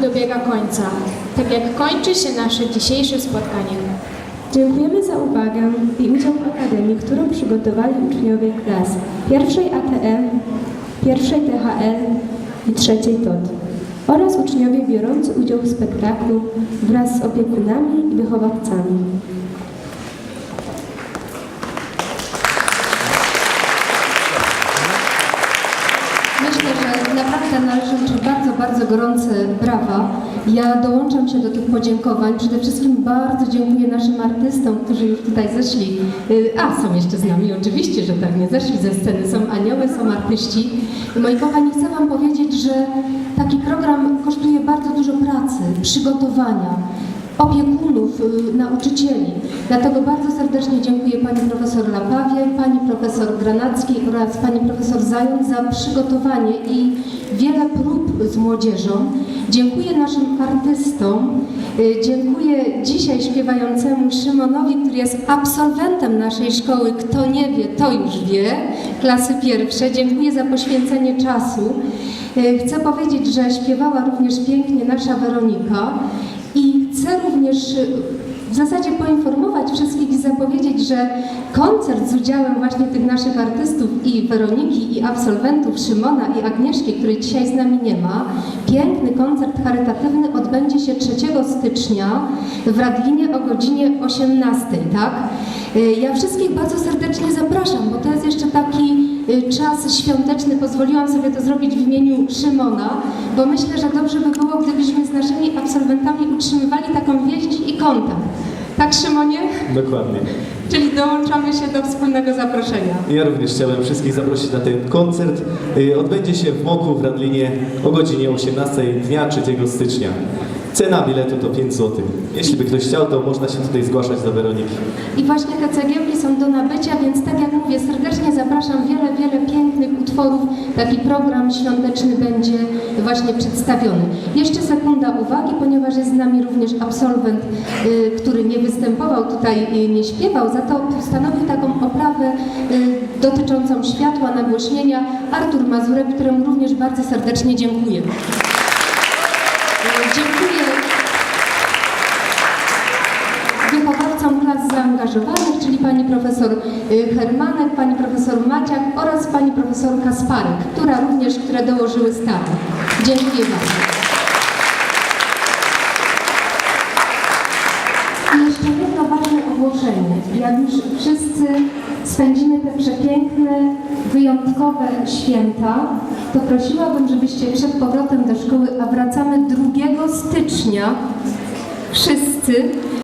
dobiega końca, tak jak kończy się nasze dzisiejsze spotkanie. Dziękujemy za uwagę i udział w Akademii, którą przygotowali uczniowie klas pierwszej ATM, pierwszej THL i trzeciej TOT oraz uczniowie biorący udział w spektaklu wraz z opiekunami i wychowawcami. Myślę, że naprawdę należy uczyć bardzo, gorące brawa. Ja dołączam się do tych podziękowań. Przede wszystkim bardzo dziękuję naszym artystom, którzy już tutaj zeszli. Y, A, są jeszcze z nami, oczywiście, że tak, nie zeszli ze sceny. Są anioły, są artyści. Moi kochani, chcę Wam powiedzieć, że taki program kosztuje bardzo dużo pracy, przygotowania opiekunów, y, nauczycieli. Dlatego bardzo serdecznie dziękuję Pani Profesor Lapawie, Pani Profesor Granackiej oraz Pani Profesor Zając za przygotowanie i wiele prób z młodzieżą. Dziękuję naszym artystom. Y, Dziękuję dzisiaj śpiewającemu Szymonowi, który jest absolwentem naszej szkoły. Kto nie wie, to już wie. Klasy pierwsze. Dziękuję za poświęcenie czasu. Y, Chcę powiedzieć, że śpiewała również pięknie nasza Weronika. I chcę również y, w zasadzie poinformować wszystkich i zapowiedzieć, że koncert z udziałem właśnie tych naszych artystów i Weroniki i absolwentów Szymona i Agnieszki, której dzisiaj z nami nie ma, piękny koncert charytatywny odbędzie się 3 stycznia w Radlinie o godzinie 18, tak? Y, Ja wszystkich bardzo serdecznie zapraszam, bo to jest jeszcze taki czas świąteczny. Pozwoliłam sobie to zrobić w imieniu Szymona, bo myślę, że dobrze by było, gdybyśmy z naszymi absolwentami utrzymywali taką więź i kontakt. Tak, Szymonie? Dokładnie. Czyli dołączamy się do wspólnego zaproszenia. Ja również chciałem wszystkich zaprosić na ten koncert. Y, Odbędzie się w Moku w Radlinie o godzinie 18 dnia 3 stycznia. Cena biletu to 5 zł. Jeśli by ktoś chciał, to można się tutaj zgłaszać do Weroniki. I właśnie te cegiełki są do nabycia, więc tak jak mówię, serdecznie zapraszam. Utworów. Taki program świąteczny będzie właśnie przedstawiony. Jeszcze sekunda uwagi, ponieważ jest z nami również absolwent, y, który nie występował tutaj, nie śpiewał, za to stanowił taką oprawę y, dotyczącą światła, nagłośnienia. Artur Mazurek, któremu również bardzo serdecznie dziękuję. Y, Dziękuję wychowawcom klas zaangażowanych, czyli pani profesor Hermanek, pani profesor Maciak oraz pani profesor Kasparek, która również, które dołożyły start. Dziękuję bardzo. I jeszcze jedno ważne ogłoszenie. Jak już wszyscy spędzimy te przepiękne, wyjątkowe święta, to prosiłabym, żebyście przed powrotem do szkoły, a wracamy 2 stycznia, wszyscy